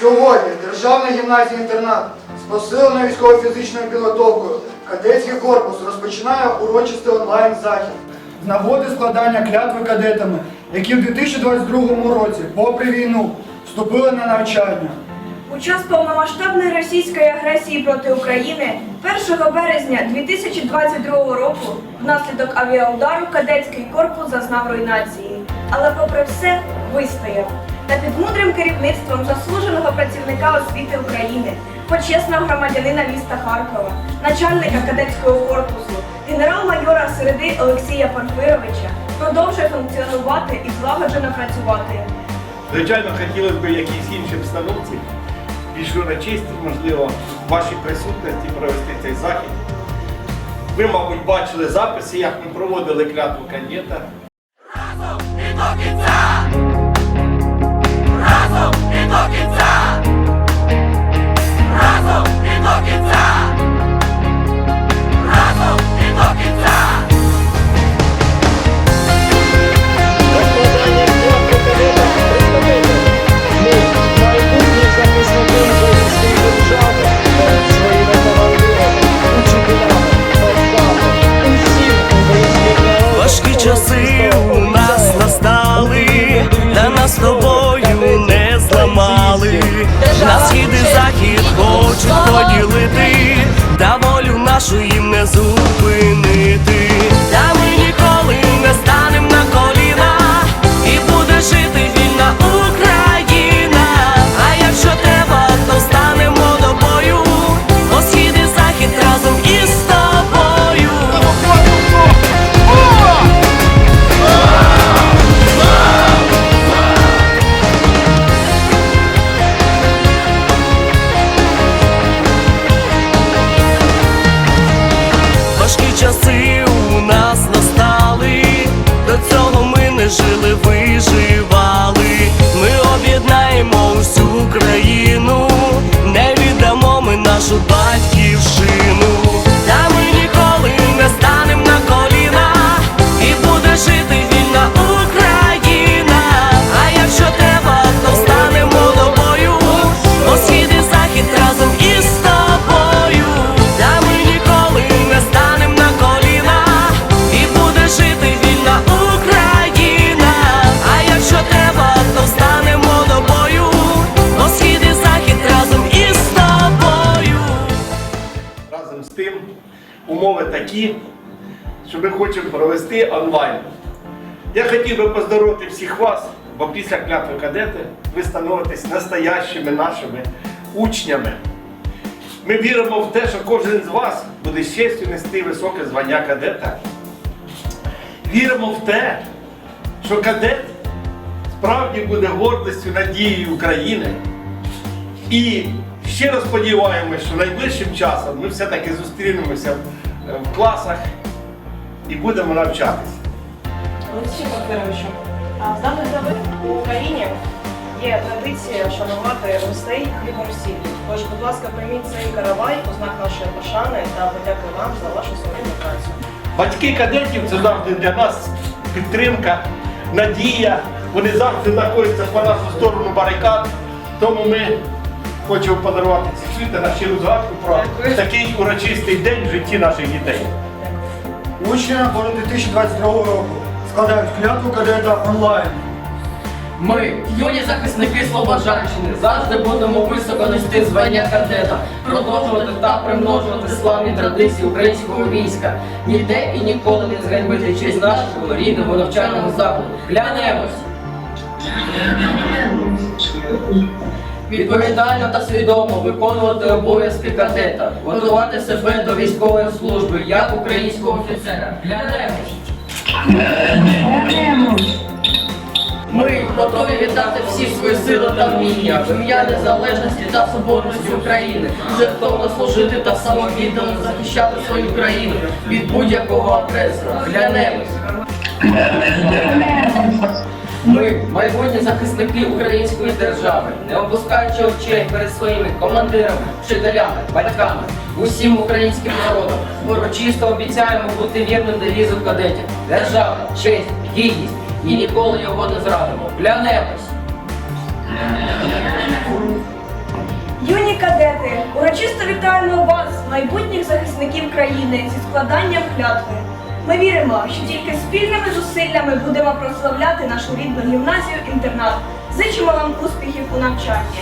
Сьогодні Державна гімназія інтернат з посиленою військово-фізичною підготовкою кадетський корпус розпочинає урочистий онлайн захід з нагоди складання клятви кадетами, які в 2022 році, попри війну, вступили на навчання. У час повномасштабної російської агресії проти України 1 березня 2022 року внаслідок авіаудару кадетський корпус зазнав руйнації. Але попри все вистояв. Та під мудрим керівництвом заслуженого працівника освіти України, почесного громадянина міста Харкова, начальника кадетського корпусу, генерал-майора середи Олексія Порфировича продовжує функціонувати і злагоджено працювати. Звичайно, хотілося б в якійсь іншій обстановці, більш урочисті, можливо, в вашій присутності провести цей захід. Ви, мабуть, бачили записи, як ми проводили клятву кандидата. і до кінця! На схід і захід хочуть поділити, та волю нашу їм не зупинити. Часи у нас настали, до цього ми не жили, виживали. Ми об'єднаємо всю країну, умови такі, що ми хочемо провести онлайн. Я хотів би поздоровити всіх вас, бо після клятви кадети ви становитесь настоящими нашими учнями. Ми віримо в те, що кожен з вас буде з нести високе звання кадета. Віримо в те, що кадет справді буде гордістю надією України. І щиро сподіваємось, що найближчим часом ми все-таки зустрінемося в класах і будемо навчатися. Олексій Бакировичу, а з давних давин у Україні є традиція шанувати гостей хлібом сіллю. Тож, будь ласка, прийміть цей каравай у знак нашої пошани та подяки вам за вашу сьогодні працю. Батьки кадетів це завжди для нас підтримка, надія. Вони завжди знаходяться по нашу сторону барикад. Тому ми хочемо подарувати ці квіти на щиру згадку про такий урочистий день в житті наших дітей. Учні набору 2022 року складають клятву кадета онлайн. Ми, юні захисники Слобожанщини, завжди будемо високо нести звання кадета, продовжувати та примножувати славні традиції українського війська, ніде і ніколи не зганьбити честь нашого рідного навчального закладу. Глянемось! Відповідально та свідомо виконувати обов'язки кадета, готувати себе до військової служби як українського офіцера. Глянемось! Ми готові віддати всі свої сили та вміння ім'я незалежності та соборності України, жертовно служити та самовіддано захищати свою країну від будь-якого агресора. Глянемось. Ми, майбутні захисники української держави, не опускаючи очей перед своїми командирами, вчителями, батьками, усім українським народом, урочисто обіцяємо бути вірним девізу кадетів. Держава, честь, гідність і ніколи його не зрадимо. Глянемось. Юні кадети, урочисто вітаємо вас, майбутніх захисників країни, зі складанням клятви. Ми віримо, що тільки спільними зусиллями будемо прославляти нашу рідну гімназію інтернат. Зичимо вам успіхів у навчанні.